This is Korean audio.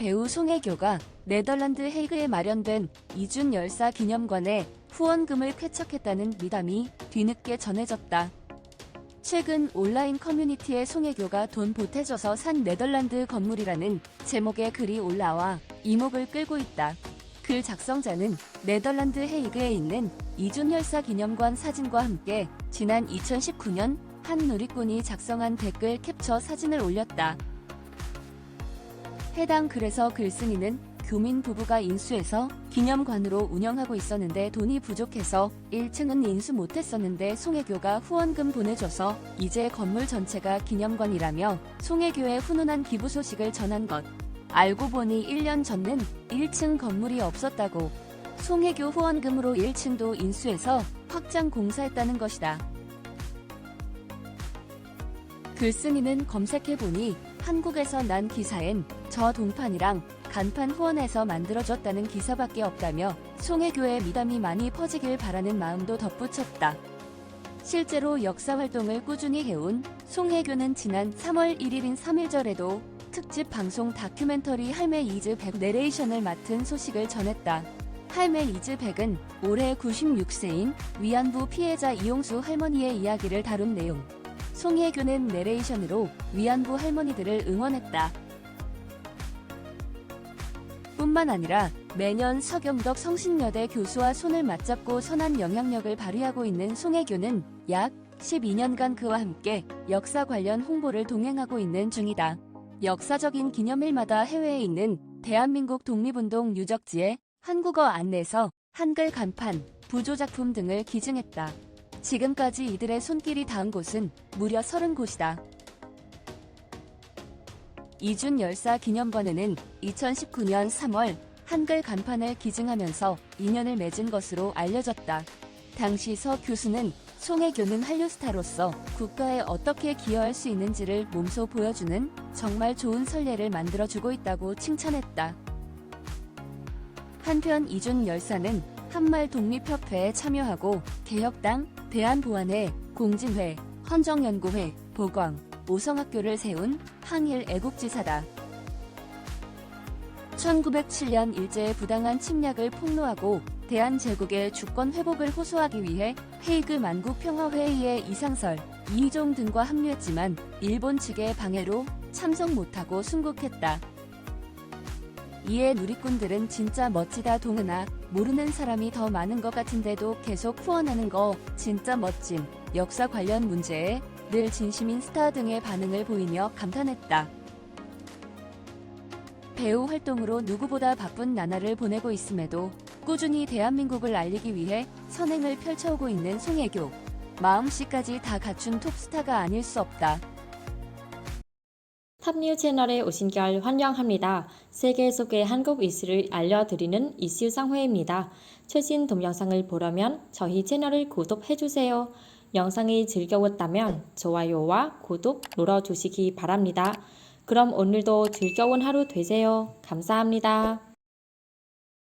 배우 송혜교가 네덜란드 헤이그에 마련된 이준 열사 기념관에 후원금을 쾌척했다는 미담이 뒤늦게 전해졌다. 최근 온라인 커뮤니티에 송혜교가 돈 보태줘서 산 네덜란드 건물이라는 제목의 글이 올라와 이목을 끌고 있다. 글 작성자는 네덜란드 헤이그에 있는 이준 열사 기념관 사진과 함께 지난 2019년 한 누리꾼이 작성한 댓글 캡처 사진을 올렸다. 해당 글에서 글쓴이는 교민 부부가 인수해서 기념관으로 운영하고 있었는데 돈이 부족해서 1층은 인수 못했었는데 송혜교가 후원금 보내줘서 이제 건물 전체가 기념관이라며 송혜교의 훈훈한 기부 소식을 전한 것. 알고 보니 1년 전는 1층 건물이 없었다고. 송혜교 후원금으로 1층도 인수해서 확장 공사했다는 것이다. 글쓴이는 검색해보니 한국에서 난 기사엔 저 동판이랑 간판 후원해서 만들어졌다는 기사밖에 없다며 송혜교의 미담이 많이 퍼지길 바라는 마음도 덧붙였다. 실제로 역사 활동을 꾸준히 해온 송혜교는 지난 3월 1일인 3일절에도 특집 방송 다큐멘터리 할매 이즈 백 내레이션을 맡은 소식을 전했다. 할매 이즈 백은 올해 96세인 위안부 피해자 이용수 할머니의 이야기를 다룬 내용. 송혜교는 내레이션으로 위안부 할머니들을 응원했다. 뿐만 아니라 매년 서경덕 성신여대 교수와 손을 맞잡고 선한 영향력을 발휘하고 있는 송혜교는 약 12년간 그와 함께 역사 관련 홍보를 동행하고 있는 중이다. 역사적인 기념일마다 해외에 있는 대한민국 독립운동 유적지에 한국어 안내서, 한글 간판, 부조작품 등을 기증했다. 지금까지 이들의 손길이 닿은 곳은 무려 30곳이다. 이준 열사 기념관에는 2019년 3월 한글 간판을 기증하면서 인연을 맺은 것으로 알려졌다. 당시 서 교수는 송혜교는 한류스타로서 국가에 어떻게 기여할 수 있는지를 몸소 보여주는 정말 좋은 선례를 만들어주고 있다고 칭찬했다. 한편 이준 열사는 한말 독립협회에 참여하고 개혁당, 대한보안회, 공진회, 헌정연구회, 보광, 오성학교를 세운 항일 애국지사다. 1907년 일제의 부당한 침략을 폭로하고 대한제국의 주권 회복을 호소하기 위해 헤이그 만국 평화회의에 이상설, 이희종 등과 합류했지만 일본 측의 방해로 참석 못하고 순국했다. 이에 누리꾼들은 진짜 멋지다 동은아 모르는 사람이 더 많은 것 같은데도 계속 후원하는 거 진짜 멋짐 역사 관련 문제에 늘 진심인 스타 등의 반응을 보이며 감탄했다. 배우 활동으로 누구보다 바쁜 나날을 보내고 있음에도 꾸준히 대한민국을 알리기 위해 선행을 펼쳐오고 있는 송혜교. 마음씨까지 다 갖춘 톱스타가 아닐 수 없다. 탑뉴 채널에 오신 걸 환영합니다. 세계 속의 한국 이슈를 알려드리는 이슈 상회입니다. 최신 동영상을 보려면 저희 채널을 구독해주세요. 영상이 즐거웠다면 좋아요와 구독 눌러주시기 바랍니다. 그럼 오늘도 즐거운 하루 되세요. 감사합니다.